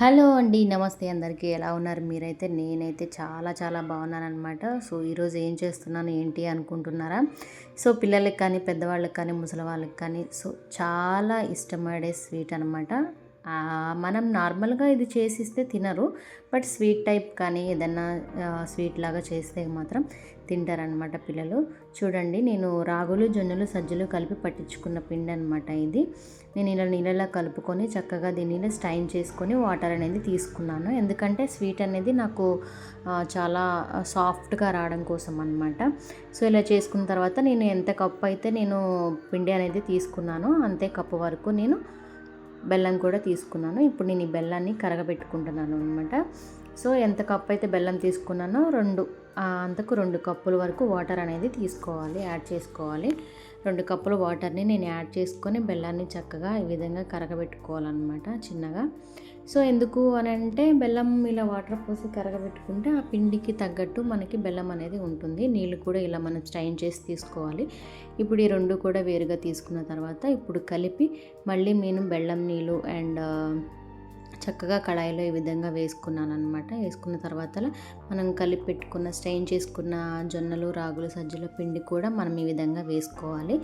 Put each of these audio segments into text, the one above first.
Hello అండి నమస్తే అందరికీ. ఎలా ఉన్నారు? మీరైతే నేనైతే చాలా చాలా బాగున్నాను అనమాట సో ఈరోజు ఏం చేస్తున్నాను ఏంటి అనుకుంటున్నారా? సో పిల్లలకి కానీ పెద్దవాళ్ళకి కానీ ముసలి వాళ్ళకి కానీ సో చాలా ఇష్టపడే స్వీట్ అనమాట మనం నార్మల్గా ఇది చేసిస్తే తినరు. బట్ స్వీట్ టైప్ కానీ ఏదన్నా స్వీట్ లాగా చేస్తే మాత్రం తింటారనమాట పిల్లలు. చూడండి నేను రాగులు జొన్నలు సజ్జలు కలిపి పట్టించుకున్న పిండి అనమాట ఇది. నేను ఇలా నీళ్ళలో కలుపుకొని చక్కగా దీనిలో స్టైన్ చేసుకొని వాటర్ అనేది తీసుకున్నాను. ఎందుకంటే స్వీట్ అనేది నాకు చాలా సాఫ్ట్గా రావడం కోసం అనమాట సో ఇలా చేసుకున్న తర్వాత నేను ఎంత కప్పు అయితే నేను పిండి అనేది తీసుకున్నానో అంతే కప్పు వరకు నేను బెల్లం కూడా తీసుకున్నాను. ఇప్పుడు నేను ఈ బెల్లాన్ని కరగబెట్టుకుంటున్నాను అనమాట సో ఎంత కప్పు అయితే బెల్లం తీసుకున్నానో రెండు అంతకు రెండు కప్పుల వరకు వాటర్ అనేది తీసుకోవాలి యాడ్ చేసుకోవాలి. రెండు కప్పుల వాటర్ని నేను యాడ్ చేసుకొని బెల్లాన్ని చక్కగా ఈ విధంగా కరగబెట్టుకోవాలన్నమాట చిన్నగా. సో ఎందుకు అని అంటే బెల్లం ఇలా వాటర్ పోసి కరగబెట్టుకుంటే ఆ పిండికి తగ్గట్టు మనకి బెల్లం అనేది ఉంటుంది. నీళ్ళు కూడా ఇలా మనం స్టైన్ చేసి తీసుకోవాలి. ఇప్పుడు ఈ రెండు కూడా వేరుగా తీసుకున్న తర్వాత ఇప్పుడు కలిపి మళ్ళీ నేను బెల్లం నీళ్ళు అండ్ చక్కగా కళాయిలో ఈ విధంగా వేసుకున్నాను అనమాట వేసుకున్న తర్వాత మనం కలిపి పెట్టుకున్న స్ట్రెయిన్ చేసుకున్న జొన్నలు రాగులు సజ్జల పిండి కూడా మనం ఈ విధంగా వేసుకోవాలి.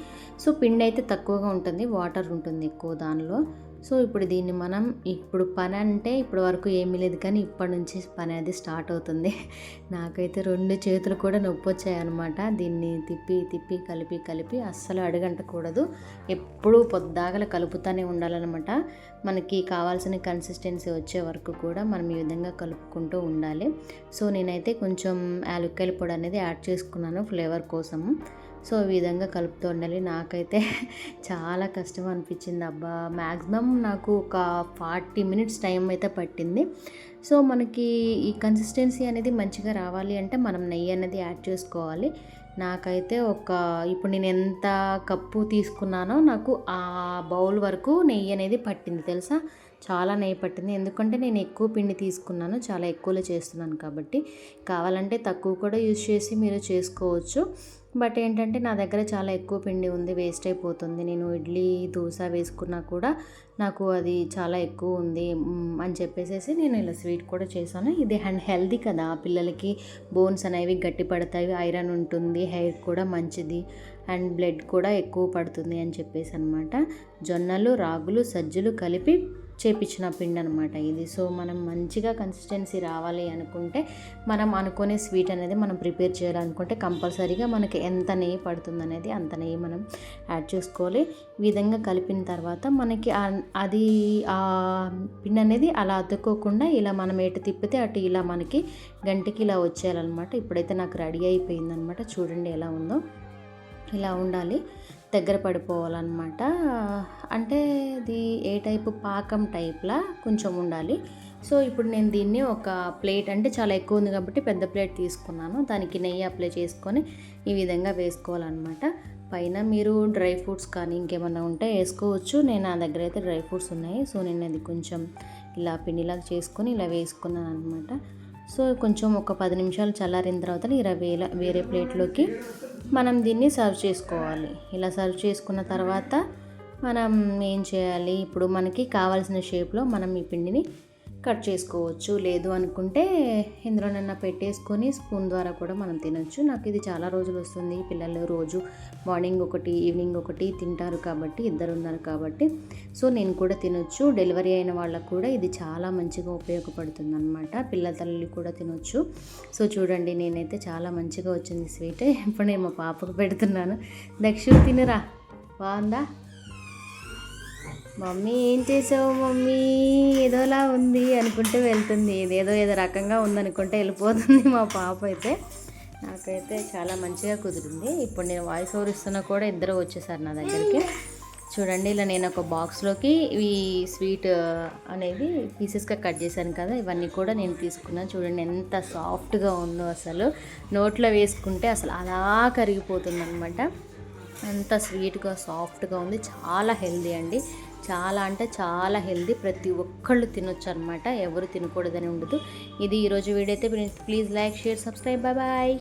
సో పిండి అయితే తక్కువగా ఉంటుంది వాటర్ ఉంటుంది ఎక్కువ దానిలో. సో ఇప్పుడు దీన్ని మనం ఇప్పుడు పని అంటే ఇప్పటి వరకు ఏమీ లేదు. కానీ ఇప్పటి నుంచి పని అది స్టార్ట్ అవుతుంది. నాకైతే రెండు చేతులు కూడా నొప్పి వచ్చాయన్నమాట. దీన్ని తిప్పి తిప్పి కలిపి కలిపి అస్సలు అడుగంటకూడదు. ఎప్పుడూ పొద్దాగల కలుపుతూనే ఉండాలన్నమాట. మనకి కావాల్సిన కన్సిస్టెన్సీ వచ్చే వరకు కూడా మనం ఈ విధంగా కలుపుకుంటూ ఉండాలి. సో నేనైతే కొంచెం యాలుక్కాయల పొడి అనేది యాడ్ చేసుకున్నాను ఫ్లేవర్ కోసము. సో ఈ విధంగా కలుపుతూ ఉండాలి. నాకైతే చాలా కష్టం అనిపించింది. అబ్బా! మ్యాక్సిమం నాకు ఒక ఫార్టీ మినిట్స్ టైం అయితే పట్టింది. సో మనకి ఈ కన్సిస్టెన్సీ అనేది మంచిగా రావాలి అంటే మనం నెయ్యి అనేది యాడ్ చేసుకోవాలి. నాకైతే ఒక ఇప్పుడు నేను ఎంత కప్పు తీసుకున్నానో నాకు ఆ బౌల్ వరకు నెయ్యి అనేది పట్టింది తెలుసా? చాలా నెయ్యి పట్టింది. ఎందుకంటే నేను ఎక్కువ పిండి తీసుకున్నాను. చాలా ఎక్కువలో చేస్తున్నాను కాబట్టి. కావాలంటే తక్కువ కూడా యూజ్ చేసి మీరు చేసుకోవచ్చు. బట్ ఏంటంటే నా దగ్గర చాలా ఎక్కువ పిండి ఉంది. వేస్ట్ అయిపోతుంది. నేను ఇడ్లీ దోశ వేసుకున్నా కూడా నాకు అది చాలా ఎక్కువ ఉంది. అని చెప్పేసి నేను ఇలా స్వీట్ కూడా చేశాను. ఇది అండ్ హెల్దీ కదా. పిల్లలకి బోన్స్ అనేవి గట్టి పడతాయి. ఐరన్ ఉంటుంది. హెయిర్ కూడా మంచిది. అండ్ బ్లడ్ కూడా ఎక్కువ పడుతుంది అని చెప్పేసి అనమాట జొన్నలు రాగులు సజ్జలు కలిపి చేపించిన పిండి అనమాట ఇది. సో మనం మంచిగా కన్సిస్టెన్సీ రావాలి అనుకుంటే మనం అనుకునే స్వీట్ అనేది మనం ప్రిపేర్ చేయాలనుకుంటే కంపల్సరీగా మనకి ఎంత నెయ్యి పడుతుంది అనేది అంత నెయ్యి మనం యాడ్ చేసుకోవాలి. ఈ విధంగా కలిపిన తర్వాత మనకి అది ఆ పిండి అనేది అలా అతుక్కోకుండా ఇలా మనం ఎటు తిప్పితే అటు ఇలా మనకి గంటకి ఇలా వచ్చేయాలన్నమాట. ఇప్పుడైతే నాకు రెడీ అయిపోయిందనమాట చూడండి ఎలా ఉందో. ఇలా ఉండాలి. దగ్గర పడిపోవాలన్నమాట. అంటే ఇది ఏ టైపు? పాకం టైప్లా కొంచెం ఉండాలి. సో ఇప్పుడు నేను దీన్ని ఒక ప్లేట్ అంటే చాలా ఎక్కువ ఉంది కాబట్టి పెద్ద ప్లేట్ తీసుకున్నాను. దానికి నెయ్యి అప్లై చేసుకొని ఈ విధంగా వేసుకోవాలన్నమాట. పైన మీరు డ్రై ఫ్రూట్స్ కానీ ఇంకేమైనా ఉంటే వేసుకోవచ్చు. నేను నా దగ్గర అయితే డ్రై ఫ్రూట్స్ ఉన్నాయి. సో నేను అది కొంచెం ఇలా పిండిలాగా చేసుకొని ఇలా వేసుకున్నాను అనమాట సో కొంచెం ఒక పది నిమిషాలు చల్లారిన తర్వాత ఇలా వేల వేరే ప్లేట్లోకి మనం దీన్ని సర్వ్ చేసుకోవాలి. ఇలా సర్వ్ చేసుకున్న తర్వాత మనం ఏం చేయాలి? ఇప్పుడు మనకి కావాల్సిన షేప్లో మనం ఈ పిండిని కట్ చేసుకోవచ్చు. లేదు అనుకుంటే ఇందులోనన్నా పెట్టేసుకొని స్పూన్ ద్వారా కూడా మనం తినొచ్చు. నాకు ఇది చాలా రోజులు వస్తుంది. పిల్లలు రోజు మార్నింగ్ ఒకటి ఈవినింగ్ ఒకటి తింటారు కాబట్టి ఇద్దరు ఉన్నారు కాబట్టి. సో నేను కూడా తినొచ్చు. డెలివరీ అయిన వాళ్ళకు కూడా ఇది చాలా మంచిగా ఉపయోగపడుతుంది అనమాట పిల్లల తల్లి కూడా తినొచ్చు. సో చూడండి నేనైతే చాలా మంచిగా వచ్చింది స్వీట్. ఇప్పుడు నేను మా పాపకు పెడుతున్నాను. దక్షిణ తినరా. బాగుందా? మమ్మీ ఏం చేసావు మమ్మీ? ఏదోలా ఉంది అనుకుంటే వెళ్తుంది. ఇదేదో ఏదో రకంగా ఉందనుకుంటే వెళ్ళిపోతుంది మా పాప అయితే. నాకైతే చాలా మంచిగా కుదిరింది. ఇప్పుడు నేను వాయిస్ ఓవర్ ఇస్తున్నా కూడా ఇద్దరు వచ్చేసారు నా దగ్గరికి. చూడండి ఇలా నేను ఒక బాక్స్లోకి ఈ స్వీట్ అనేది పీసెస్గా కట్ చేశాను కదా ఇవన్నీ కూడా నేను తీసుకున్నాను. చూడండి ఎంత సాఫ్ట్గా ఉందో అసలు. నోట్లో వేసుకుంటే అసలు అలా కరిగిపోతుంది అనమాట అంత స్వీట్గా సాఫ్ట్గా ఉంది. చాలా హెల్దీ అండి. చాలా అంటే చాలా హెల్దీ ప్రతి ఒక్కళ్ళు తినొచ్చు అనమాట ఎవరు తినకూడదని ఉండదు. ఇది ఈరోజు వీడియో అయితే. Please like share subscribe. Bye bye.